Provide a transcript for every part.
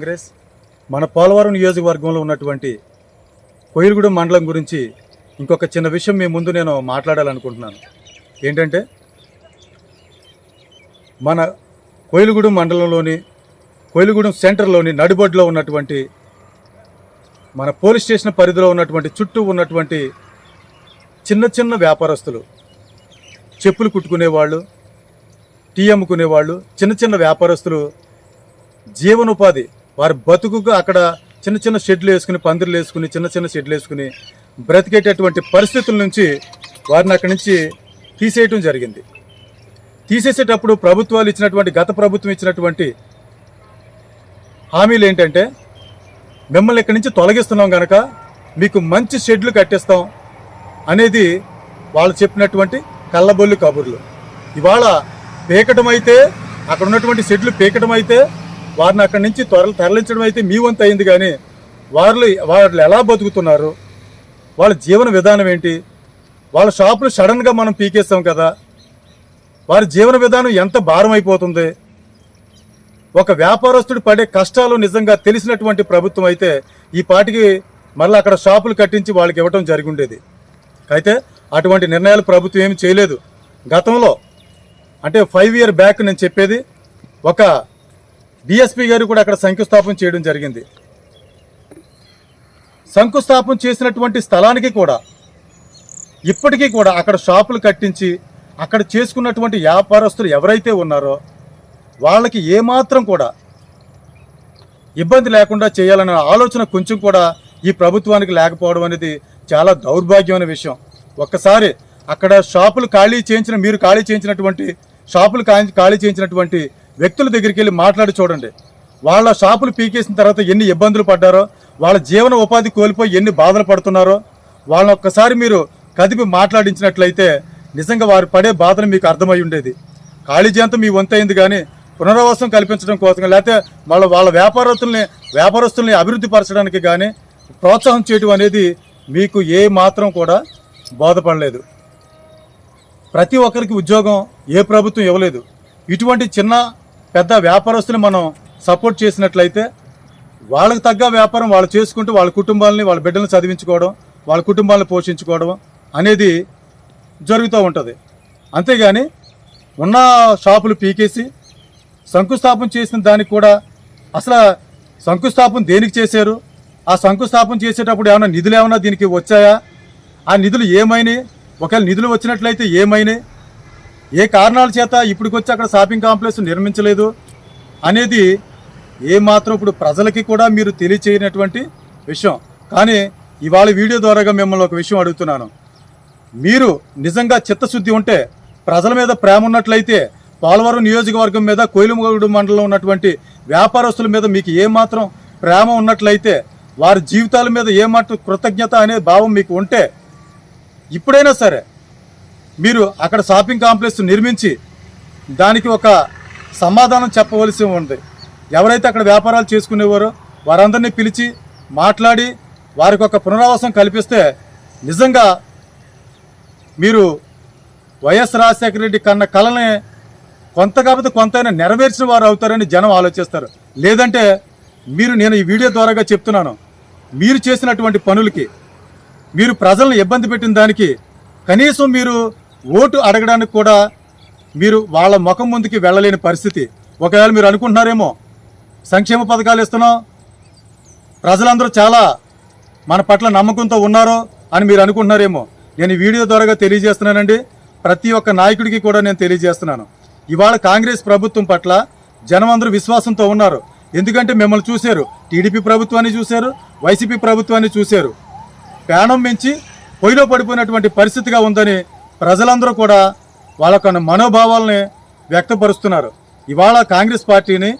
కాంగ్రెస్ మన పోలవరం నియోజకవర్గంలో ఉన్నటువంటి కోయిలగూడెం మండలం గురించి ఇంకొక చిన్న విషయం మీ ముందు నేను మాట్లాడాలనుకుంటున్నాను. ఏంటంటే మన కోయిలగూడెం మండలంలోని కోయిలగూడెం సెంటర్లోని నడిబొడ్లో ఉన్నటువంటి మన పోలీస్ స్టేషన్ పరిధిలో ఉన్నటువంటి చుట్టూ ఉన్నటువంటి చిన్న చిన్న వ్యాపారస్తులు చెప్పులు కుట్టుకునేవాళ్ళు టీ అమ్ముకునేవాళ్ళు చిన్న చిన్న వ్యాపారస్తులు జీవనోపాధి వారి బతుకుగా అక్కడ చిన్న చిన్న షెడ్లు వేసుకుని పందిర్లు వేసుకుని చిన్న చిన్న షెడ్లు వేసుకుని బ్రతికేటటువంటి పరిస్థితుల నుంచి వారిని అక్కడి నుంచి తీసేయటం జరిగింది. తీసేసేటప్పుడు ప్రభుత్వాలు ఇచ్చినటువంటి గత ప్రభుత్వం ఇచ్చినటువంటి హామీలు ఏంటంటే మిమ్మల్ని ఇక్కడి నుంచి తొలగిస్తున్నాం కనుక మీకు మంచి షెడ్లు కట్టేస్తాం అనేది వాళ్ళు చెప్పినటువంటి కళ్ళబొల్లి కబుర్లు. ఇవాళ పీకటం అయితే అక్కడ ఉన్నటువంటి షెడ్లు పేకటమైతే వారిని అక్కడి నుంచి త్వర తరలించడం అయితే మీ వంతు అయింది కానీ వాళ్ళు వాళ్ళు ఎలా బతుకుతున్నారు? వాళ్ళ జీవన విధానం ఏంటి? వాళ్ళ షాపులు సడన్గా మనం పీకేస్తాం కదా. వారి జీవన విధానం ఎంత భారం అయిపోతుంది ఒక వ్యాపారస్తుడు పడే కష్టాలు నిజంగా తెలిసినటువంటి ప్రభుత్వం అయితే ఈ పాటికి మళ్ళీ అక్కడ షాపులు కట్టించి వాళ్ళకి ఇవ్వటం జరిగి ఉండేది అయితే అటువంటి నిర్ణయాలు ప్రభుత్వం ఏమి చేయలేదు. గతంలో అంటే ఫైవ్ ఇయర్ బ్యాక్ నేను చెప్పేది ఒక డిఎస్పీ గారు కూడా అక్కడ శంకుస్థాపన చేయడం జరిగింది. శంకుస్థాపన చేసినటువంటి స్థలానికి కూడా ఇప్పటికీ కూడా అక్కడ షాపులు కట్టించి అక్కడ చేసుకున్నటువంటి వ్యాపారస్తులు ఎవరైతే ఉన్నారో వాళ్ళకి ఏమాత్రం కూడా ఇబ్బంది లేకుండా చేయాలనే ఆలోచన కొంచెం కూడా ఈ ప్రభుత్వానికి లేకపోవడం అనేది చాలా దౌర్భాగ్యమైన విషయం. ఒక్కసారి అక్కడ షాపులు ఖాళీ చేయించిన మీరు ఖాళీ చేయించినటువంటి షాపులు ఖాళీ చేయించినటువంటి వ్యక్తుల దగ్గరికి వెళ్ళి మాట్లాడి చూడండి. వాళ్ళ షాపులు పీకేసిన తర్వాత ఎన్ని ఇబ్బందులు పడ్డారో వాళ్ళ జీవన ఉపాధి కోల్పోయి ఎన్ని బాధలు పడుతున్నారో వాళ్ళని ఒక్కసారి మీరు కదిపి మాట్లాడించినట్లయితే నిజంగా వారు పడే బాధను మీకు అర్థమై ఉండేది. ఖాళీ జీంతం మీ వంతైంది కానీ పునరావాసం కల్పించడం కోసం లేకపోతే వాళ్ళ వాళ్ళ వ్యాపారస్తుల్ని వ్యాపారస్తుల్ని అభివృద్ధి పరచడానికి కానీ ప్రోత్సాహం చేయటం అనేది మీకు ఏ మాత్రం కూడా బోధపడలేదు. ప్రతి ఒక్కరికి ఉద్యోగం ఏ ప్రభుత్వం ఇవ్వలేదు. ఇటువంటి చిన్న పెద్ద వ్యాపారస్తుని మనం సపోర్ట్ చేసినట్లయితే వాళ్ళకి తగ్గ వ్యాపారం వాళ్ళు చేసుకుంటూ వాళ్ళ కుటుంబాలని వాళ్ళ బిడ్డలను చదివించుకోవడం వాళ్ళ కుటుంబాలను పోషించుకోవడం అనేది జరుగుతూ ఉంటుంది. అంతేగాని ఉన్న షాపులు పీకేసి శంకుస్థాపన చేసిన దానికి కూడా అసలు శంకుస్థాపన దేనికి చేశారు? ఆ శంకుస్థాపన చేసేటప్పుడు ఏమైనా నిధులు ఏమైనా దీనికి వచ్చాయా? ఆ నిధులు ఏమైనాయి? ఒకవేళ నిధులు వచ్చినట్లయితే ఏమైనాయి? ఏ కారణాల చేత ఇప్పటికొచ్చి అక్కడ షాపింగ్ కాంప్లెక్స్ నిర్మించలేదు అనేది ఏమాత్రం ఇప్పుడు ప్రజలకి కూడా మీరు తెలియచేయనటువంటి విషయం. కానీ ఇవాళ వీడియో ద్వారాగా మిమ్మల్ని ఒక విషయం అడుగుతున్నాను. మీరు నిజంగా చిత్తశుద్ధి ఉంటే ప్రజల మీద ప్రేమ ఉన్నట్లయితే పోలవరం నియోజకవర్గం మీద కోయిలమూడు మండలంలో ఉన్నటువంటి వ్యాపారస్తుల మీద మీకు ఏమాత్రం ప్రేమ ఉన్నట్లయితే వారి జీవితాల మీద ఏమాత్రం కృతజ్ఞత అనే భావం మీకు ఉంటే ఇప్పుడైనా సరే మీరు అక్కడ షాపింగ్ కాంప్లెక్స్ నిర్మించి దానికి ఒక సమాధానం చెప్పవలసి ఉంది. ఎవరైతే అక్కడ వ్యాపారాలు చేసుకునేవారో వారందరినీ పిలిచి మాట్లాడి వారికి ఒక పునరావాసం కల్పిస్తే నిజంగా మీరు వైఎస్ రాజశేఖర రెడ్డి కన్న కళని కొంత కాకపోతే కొంతైనా నెరవేర్చిన వారు అవుతారని జనం ఆలోచిస్తారు. లేదంటే మీరు నేను ఈ వీడియో ద్వారాగా చెప్తున్నాను. మీరు చేసినటువంటి పనులకి మీరు ప్రజలను ఇబ్బంది పెట్టిన దానికి కనీసం మీరు ఓటు అడగడానికి కూడా మీరు వాళ్ళ ముఖం ముందుకి వెళ్ళలేని పరిస్థితి. ఒకవేళ మీరు అనుకుంటున్నారేమో సంక్షేమ పథకాలు ఇస్తున్నాం. ప్రజలందరూ చాలా మన పట్ల నమ్మకంతో ఉన్నారో అని మీరు అనుకుంటున్నారేమో. నేను వీడియో ద్వారా తెలియజేస్తున్నానండి. ప్రతి ఒక్క నాయకుడికి కూడా నేను తెలియజేస్తున్నాను. ఇవాళ కాంగ్రెస్ ప్రభుత్వం పట్ల జనం అందరూ విశ్వాసంతో ఉన్నారు. ఎందుకంటే మిమ్మల్ని చూశారు. టీడీపీ ప్రభుత్వాన్ని చూశారు. వైసీపీ ప్రభుత్వాన్ని చూశారు. ప్రాణం మించి పొయ్యిలో పడిపోయినటువంటి పరిస్థితిగా ఉందని ప్రజలందరూ కూడా వాళ్ళ మనోభావాలని వ్యక్తపరుస్తున్నారు. ఇవాళ కాంగ్రెస్ పార్టీని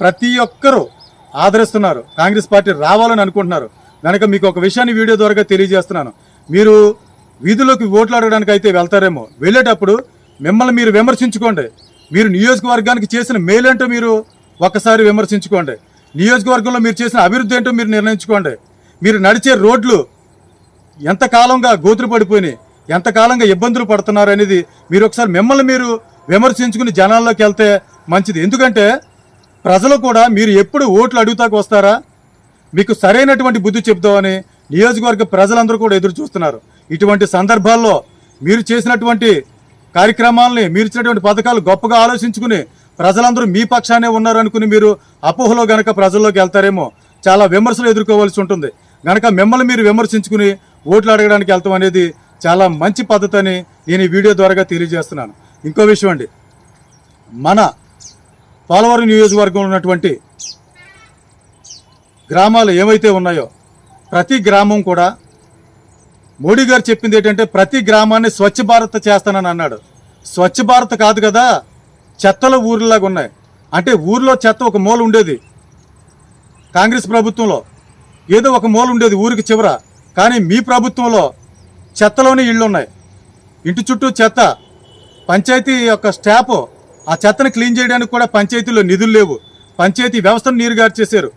ప్రతి ఒక్కరూ ఆదరిస్తున్నారు. కాంగ్రెస్ పార్టీ రావాలని అనుకుంటున్నారు. కనుక మీకు ఒక విషయాన్ని వీడియో ద్వారా తెలియజేస్తున్నాను. మీరు వీధుల్లోకి ఓట్లు అడగడానికి అయితే వెళ్తారేమో. వెళ్ళేటప్పుడు మిమ్మల్ని మీరు విమర్శించుకోండి. మీరు నియోజకవర్గానికి చేసిన మేలేంటో మీరు ఒక్కసారి విమర్శించుకోండి. నియోజకవర్గంలో మీరు చేసిన అభివృద్ధి ఏంటో మీరు నిర్ణయించుకోండి. మీరు నడిచే రోడ్లు ఎంతకాలంగా గోతులు పడిపోయినాయి. ఎంతకాలంగా ఇబ్బందులు పడుతున్నారు అనేది మీరు ఒకసారి మిమ్మల్ని మీరు విమర్శించుకుని జనాల్లోకి వెళ్తే మంచిది. ఎందుకంటే ప్రజలు కూడా మీరు ఎప్పుడు ఓట్లు అడుగుతాకు వస్తారా? మీకు సరైనటువంటి బుద్ధి చెప్తామని నియోజకవర్గ ప్రజలందరూ కూడా ఎదురు చూస్తున్నారు. ఇటువంటి సందర్భాల్లో మీరు చేసినటువంటి కార్యక్రమాలని మీరు ఇచ్చినటువంటి పథకాలు గొప్పగా ఆలోచించుకుని ప్రజలందరూ మీ పక్షానే ఉన్నారనుకుని మీరు అపోహలో గనక ప్రజల్లోకి వెళ్తారేమో చాలా విమర్శలు ఎదుర్కోవాల్సి ఉంటుంది. గనక మిమ్మల్ని మీరు విమర్శించుకుని ఓట్లు అడగడానికి వెళ్తాం అనేది చాలా మంచి పద్ధతి అని నేను ఈ వీడియో ద్వారా తెలియజేస్తున్నాను. ఇంకో విషయం అండి. మన పోలవరం నియోజకవర్గంలో ఉన్నటువంటి గ్రామాలు ఏవైతే ఉన్నాయో ప్రతి గ్రామం కూడా మోడీ గారు చెప్పింది ఏంటంటే ప్రతి గ్రామాన్ని స్వచ్ఛ భారత్ చేస్తానని అన్నాడు. స్వచ్ఛ భారత్ కాదు కదా చెత్తల ఊర్లాగా ఉన్నాయి. అంటే ఊర్లో చెత్త ఒక మూల ఉండేది. కాంగ్రెస్ ప్రభుత్వంలో ఏదో ఒక మూల ఉండేది ఊరికి చివర. కానీ మీ ప్రభుత్వంలో చెత్తలోనే ఇళ్ళు ఉన్నాయి ఇంటి చుట్టూ చెత్త. పంచాయతీ యొక్క స్టాఫ్ ఆ చెత్తను క్లీన్ చేయడానికి కూడా పంచాయతీలో నిధులు లేవు. పంచాయతీ వ్యవస్థను నీరు చేశారు.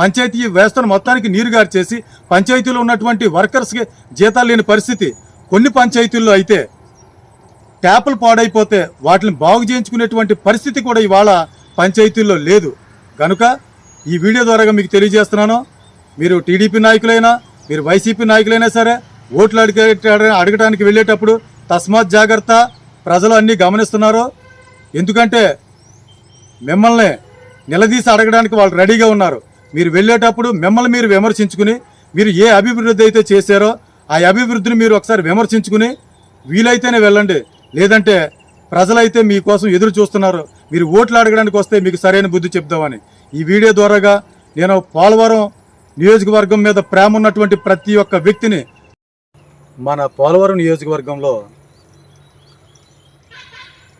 పంచాయతీ వ్యవస్థను మొత్తానికి నీరు చేసి పంచాయతీలో ఉన్నటువంటి వర్కర్స్కి జీతాలు లేని పరిస్థితి కొన్ని పంచాయతీల్లో అయితే ట్యాపులు పాడైపోతే వాటిని బాగు చేయించుకునేటువంటి పరిస్థితి కూడా ఇవాళ పంచాయతీల్లో లేదు. కనుక ఈ వీడియో ద్వారా మీకు తెలియజేస్తున్నాను. మీరు టీడీపీ నాయకులైనా మీరు వైసీపీ నాయకులైనా సరే ఓట్లు అడిగే అడగడానికి వెళ్ళేటప్పుడు తస్మాత్ జాగ్రత్త ప్రజలు అన్నీ గమనిస్తున్నారు. ఎందుకంటే మిమ్మల్ని నిలదీసి అడగడానికి వాళ్ళు రెడీగా ఉన్నారు. మీరు వెళ్ళేటప్పుడు మిమ్మల్ని మీరు విమర్శించుకుని మీరు ఏ అభివృద్ధి అయితే చేశారో ఆ అభివృద్ధిని మీరు ఒకసారి విమర్శించుకుని వీలైతేనే వెళ్ళండి. లేదంటే ప్రజలైతే మీకోసం ఎదురు చూస్తున్నారు. మీరు ఓట్లు అడగడానికి వస్తే మీకు సరైన బుద్ధి చెప్దామని. ఈ వీడియో ద్వారాగా నేను పోలవరం నియోజకవర్గం మీద ప్రేమ ఉన్నటువంటి ప్రతి ఒక్క వ్యక్తిని మన పోలవరం నియోజకవర్గంలో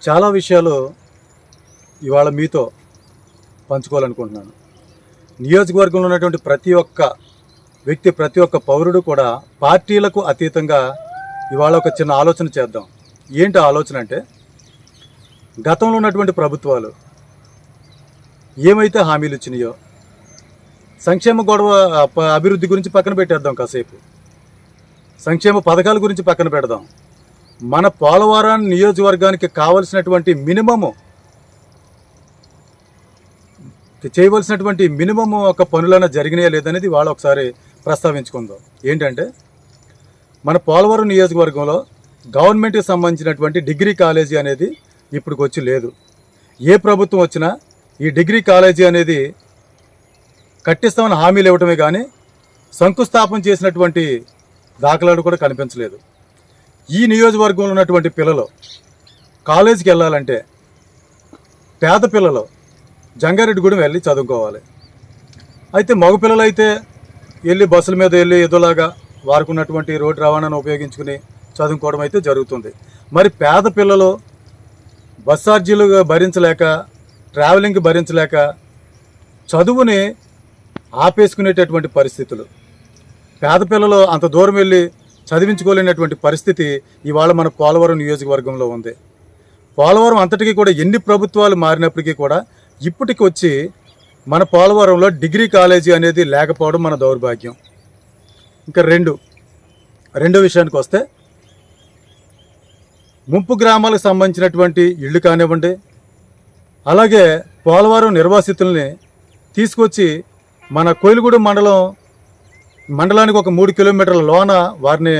చాలా విషయాలు ఇవాళ మీతో పంచుకోవాలనుకుంటున్నాను. నియోజకవర్గంలో ఉన్నటువంటి ప్రతి ఒక్క వ్యక్తి ప్రతి ఒక్క పౌరుడు కూడా పార్టీలకు అతీతంగా ఇవాళ ఒక చిన్న ఆలోచన చేద్దాం. ఏంటి ఆలోచన అంటే గతంలో ఉన్నటువంటి ప్రభుత్వాలు ఏమైతే హామీలు ఇచ్చినాయో సంక్షేమ గొడవ అభివృద్ధి గురించి పక్కన పెట్టేద్దాం కాసేపు. సంక్షేమ పథకాల గురించి పక్కన పెడదాం. మన పోలవరం నియోజకవర్గానికి కావలసినటువంటి మినిమము చేయవలసినటువంటి మినిమం ఒక పనులైనా జరిగినాయా లేదనేది వాళ్ళు ఒకసారి ప్రస్తావించుకుందాం. ఏంటంటే మన పోలవరం నియోజకవర్గంలో గవర్నమెంట్కి సంబంధించినటువంటి డిగ్రీ కాలేజీ అనేది ఇప్పటికి వచ్చి లేదు. ఏ ప్రభుత్వం వచ్చినా ఈ డిగ్రీ కాలేజీ అనేది కట్టిస్తామని హామీలు ఇవ్వటమే కానీ శంకుస్థాపన చేసినటువంటి దాఖలాలు కూడా కనిపించలేదు. ఈ నియోజకవర్గంలో ఉన్నటువంటి పిల్లలు కాలేజీకి వెళ్ళాలంటే పేద పిల్లలు జంగారెడ్డిగూడెం వెళ్ళి చదువుకోవాలి. అయితే మగపిల్లలు అయితే వెళ్ళి బస్సుల మీద వెళ్ళి ఏదోలాగా వారికి ఉన్నటువంటి రోడ్డు రవాణాను ఉపయోగించుకుని చదువుకోవడం అయితే జరుగుతుంది. మరి పేద పిల్లలు బస్ ఛార్జీలు భరించలేక ట్రావెలింగ్ భరించలేక చదువుని ఆపేసుకునేటటువంటి పరిస్థితులు. పేద పిల్లలు అంత దూరం వెళ్ళి చదివించుకోలేనటువంటి పరిస్థితి ఇవాళ మన పోలవరం నియోజకవర్గంలో ఉంది. పోలవరం అంతటికీ కూడా ఎన్ని ప్రభుత్వాలు మారినప్పటికీ కూడా ఇప్పటికి వచ్చి మన పోలవరంలో డిగ్రీ కాలేజీ అనేది లేకపోవడం మన దౌర్భాగ్యం. ఇంకా రెండు రెండో విషయానికి వస్తే ముంపు గ్రామాలకు సంబంధించినటువంటి ఇళ్ళు కానివ్వండి అలాగే పోలవరం నిర్వాసితుల్ని తీసుకొచ్చి మన కోయిలగూడెం మండలం మండలానికి ఒక మూడు కిలోమీటర్ల లోన వారిని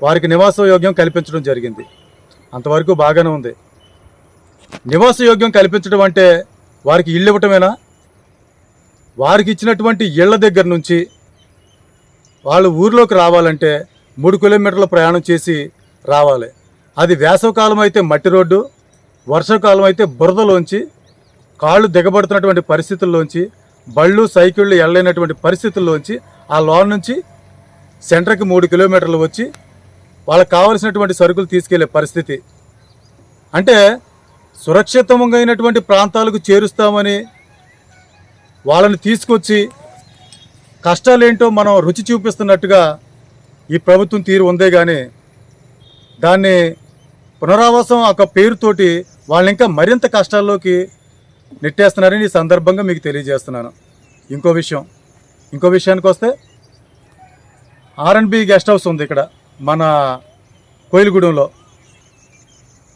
వారికి నివాస యోగ్యం కల్పించడం జరిగింది. అంతవరకు బాగానే ఉంది. నివాస యోగ్యం కల్పించడం అంటే వారికి ఇల్లు ఇవ్వటమేనా? వారికి ఇచ్చినటువంటి ఇళ్ళ దగ్గర నుంచి వాళ్ళు ఊర్లోకి రావాలంటే మూడు కిలోమీటర్ల ప్రయాణం చేసి రావాలి. అది వేసవకాలం అయితే మట్టి రోడ్డు వర్షాకాలం అయితే బురదలోంచి కాళ్ళు దిగబడుతున్నటువంటి పరిస్థితుల్లోంచి బళ్ళు సైకిళ్ళు వెళ్ళలేనటువంటి పరిస్థితుల్లోంచి ఆ లోన్ నుంచి సెంటర్కి మూడు కిలోమీటర్లు వచ్చి వాళ్ళకి కావలసినటువంటి సరుకులు తీసుకెళ్ళే పరిస్థితి. అంటే సురక్షితమైనటువంటి ప్రాంతాలకు చేరుస్తామని వాళ్ళని తీసుకొచ్చి కష్టాలేంటో మనం రుచి చూపిస్తున్నట్టుగా ఈ ప్రభుత్వం తీరు ఉందే కానీ దాన్ని పునరావాసం ఒక పేరుతోటి వాళ్ళని ఇంకా మరింత కష్టాల్లోకి నెట్టేస్తున్నారని ఈ సందర్భంగా మీకు తెలియజేస్తున్నాను. ఇంకో విషయం. ఇంకో విషయానికి వస్తే ఆర్ఎన్బి గెస్ట్ హౌస్ ఉంది ఇక్కడ మన కోయిలగూడెంలో.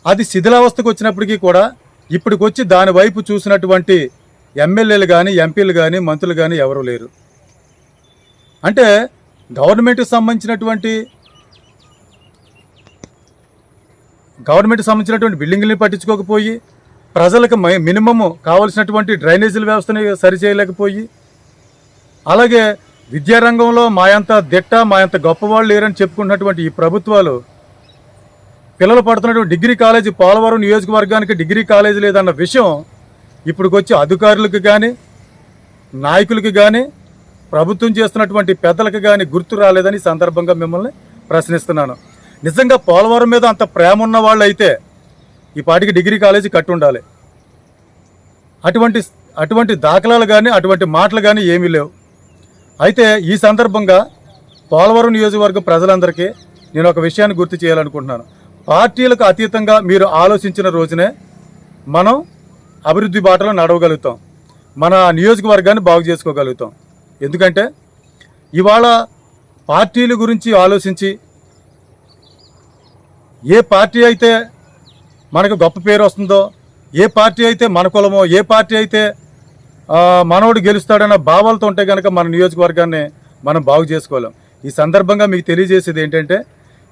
అది శిథిలావస్థకు వచ్చినప్పటికీ కూడా ఇప్పటికొచ్చి దాని వైపు చూసినటువంటి ఎమ్మెల్యేలు కానీ ఎంపీలు కానీ మంత్రులు కానీ ఎవరు లేరు. అంటే గవర్నమెంట్కి సంబంధించినటువంటి గవర్నమెంట్కి సంబంధించినటువంటి బిల్డింగ్ని పట్టించుకోకపోయి ప్రజలకు మినిమము కావలసినటువంటి డ్రైనేజీల వ్యవస్థని సరిచేయలేకపోయి అలాగే విద్యారంగంలో మాయంత దిట్ట మాయంత గొప్పవాళ్ళు లేరని చెప్పుకున్నటువంటి ఈ ప్రభుత్వాలు పిల్లలు పడుతున్నటువంటి డిగ్రీ కాలేజీ పోలవరం నియోజకవర్గానికి డిగ్రీ కాలేజీ లేదన్న విషయం ఇప్పుడుకొచ్చి అధికారులకు కానీ నాయకులకు కానీ ప్రభుత్వం చేస్తున్నటువంటి పెద్దలకు కానీ గుర్తు రాలేదని సందర్భంగా మిమ్మల్ని ప్రశ్నిస్తున్నాను. నిజంగా పోలవరం మీద అంత ప్రేమ ఉన్న వాళ్ళు అయితే ఈ పాటికి డిగ్రీ కాలేజీ కట్టి ఉండాలి అటువంటి అటువంటి దాఖలాలు కానీ అటువంటి మాటలు కానీ ఏమీ లేవు. అయితే ఈ సందర్భంగా పోలవరం నియోజకవర్గం ప్రజలందరికీ నేను ఒక విషయాన్ని గుర్తు చేయాలనుకుంటున్నాను. పార్టీలకు అతీతంగా మీరు ఆలోచించిన రోజునే మనం అభివృద్ధి బాటలో నడవగలుగుతాం. మన నియోజకవర్గాన్ని బాగు చేసుకోగలుగుతాం. ఎందుకంటే ఇవాళ పార్టీల గురించి ఆలోచించి ఏ పార్టీ అయితే మనకు గొప్ప పేరు వస్తుందో ఏ పార్టీ అయితే మన కులమో ఏ పార్టీ అయితే మనోడు గెలుస్తాడన్న భావాలతో ఉంటే కనుక మన నియోజకవర్గాన్ని మనం బాగు చేసుకోలేం. ఈ సందర్భంగా మీకు తెలియజేసేది ఏంటంటే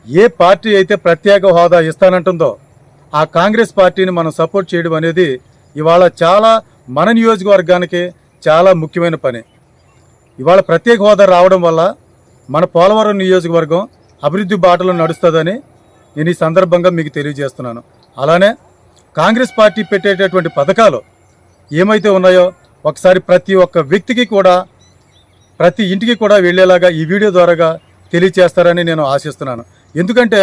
ఏ పార్టీ అయితే ప్రత్యేక హోదా ఇస్తానంటుందో ఆ కాంగ్రెస్ పార్టీని మనం సపోర్ట్ చేయడం అనేది ఇవాళ చాలా మన నియోజకవర్గానికి చాలా ముఖ్యమైన పని. ఇవాళ ప్రత్యేక హోదా రావడం వల్ల మన పోలవరం నియోజకవర్గం అభివృద్ధి బాటలో నడుస్తుందని నేను ఈ సందర్భంగా మీకు తెలియజేస్తున్నాను. అలానే కాంగ్రెస్ పార్టీ పెట్టేటటువంటి పథకాలు ఏమైతే ఉన్నాయో ఒకసారి ప్రతి ఒక్క వ్యక్తికి కూడా ప్రతి ఇంటికి కూడా వెళ్ళేలాగా ఈ వీడియో ద్వారాగా తెలియచేస్తారని నేను ఆశిస్తున్నాను. ఎందుకంటే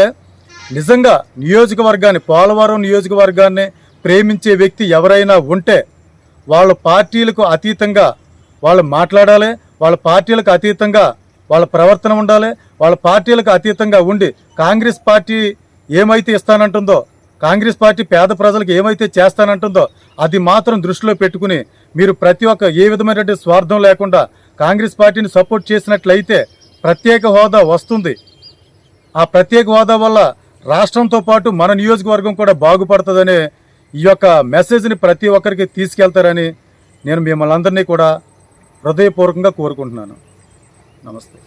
నిజంగా నియోజకవర్గాన్ని పోలవరం నియోజకవర్గాన్ని ప్రేమించే వ్యక్తి ఎవరైనా ఉంటే వాళ్ళ పార్టీలకు అతీతంగా వాళ్ళు మాట్లాడాలి వాళ్ళ పార్టీలకు అతీతంగా వాళ్ళ ప్రవర్తన ఉండాలి వాళ్ళ పార్టీలకు అతీతంగా ఉండి కాంగ్రెస్ పార్టీ ఏమైతే ఇస్తానంటుందో కాంగ్రెస్ పార్టీ పేద ప్రజలకు ఏమైతే చేస్తానంటుందో అది మాత్రం దృష్టిలో పెట్టుకుని మీరు ప్రతి ఒక్క ఏ విధమైనటువంటి స్వార్థం లేకుండా కాంగ్రెస్ పార్టీని సపోర్ట్ చేసినట్లయితే ప్రత్యేక హోదా వస్తుంది. ఆ ప్రత్యేక హోదా వల్ల రాష్ట్రంతో పాటు మన నియోజకవర్గం కూడా బాగుపడుతుందనే ఈ యొక్క మెసేజ్ని ప్రతి ఒక్కరికి తీసుకెళ్తారని నేను మిమ్మల్ని అందరినీ కూడా హృదయపూర్వకంగా కోరుకుంటున్నాను. నమస్తే.